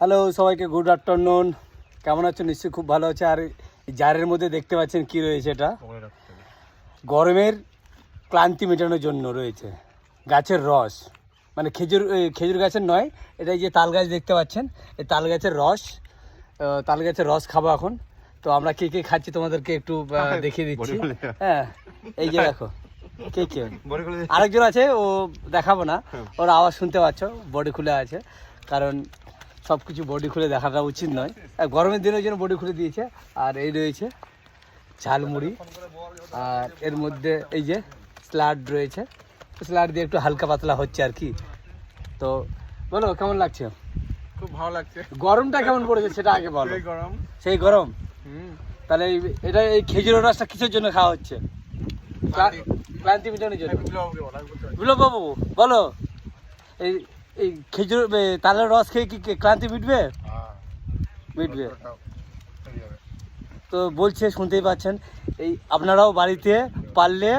Hello সবাইকে good afternoon কেমন আছো নিশ্চয়ই খুব ভালো আছে। আর জারের মধ্যে দেখতে পাচ্ছেন কি রয়েছে এটা? গরমের ক্লান্তি মেটানোর জন্য রয়েছে। গাছের রস। মানে খেজুর খেজুর গাছের নয় এটা যে তাল গাছ দেখতে পাচ্ছেন এই তাল গাছের রস। তাল গাছের রস খাব এখন। তো আমরা কে কে খাচ্ছি তোমাদেরকে একটু দেখিয়ে দিচ্ছি। হ্যাঁ এই যে দেখো কে কে? আরেকজন আছে ও দেখাবো না। ওর আওয়াজ শুনতে পাচ্ছ বডি খুলে আছে। কারণ সব কিছু বডি খুলে দেখাটা উচিত নয়। আর গরমের দিনের জন্য বডি খুলে দিয়েছে। আর এই রয়েছে ঝালমুড়ি। আর এর মধ্যে এই যে স্লাড রয়েছে। স্লাড দিয়ে একটু হালকা পাতলা হচ্ছে আর কি। তো বলো কেমন লাগছে? খুব ভালো লাগছে। গরমটা কেমন পড়েছে সেটা আগে বলো। গরম। সেই গরম? তাহলে এটা এই খেজুরের রসটা কিসের জন্য খাওয়া হচ্ছে? ক্লান্তি। মেটানোর জন্য। বিপ্লব বাবু বলো। এই এই খেজুর তালের রস খেয়ে কি ক্লান্তি মিটবে? মিটবে। তো বলছে শুনতেই পাচ্ছেন এই আপনারাও বাড়িতে পারলে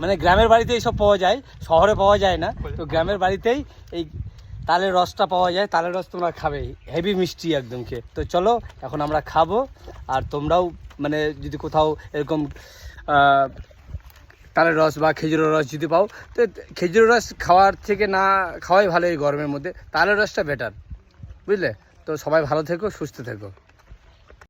মানে গ্রামের বাড়িতে এইসব পাওয়া যায় শহরে পাওয়া যায় না তো গ্রামের বাড়িতেই এই তালের রসটা পাওয়া যায় তালের রস তোমরা খাবে হেভি মিষ্টি একদম খেয়ে। তো চলো এখন আমরা খাব আর তোমরাও মানে যদি কোথাও এরকম তালের রস বা খেজুরের রস যদি পাও, তো খেজুরের রস খাওয়ার থেকে না খাওয়াই ভালো এই গরমের মধ্যে। তালের রসটা বেটার বুঝলে? তো সবাই ভালো থেকো, সুস্থ থেকো।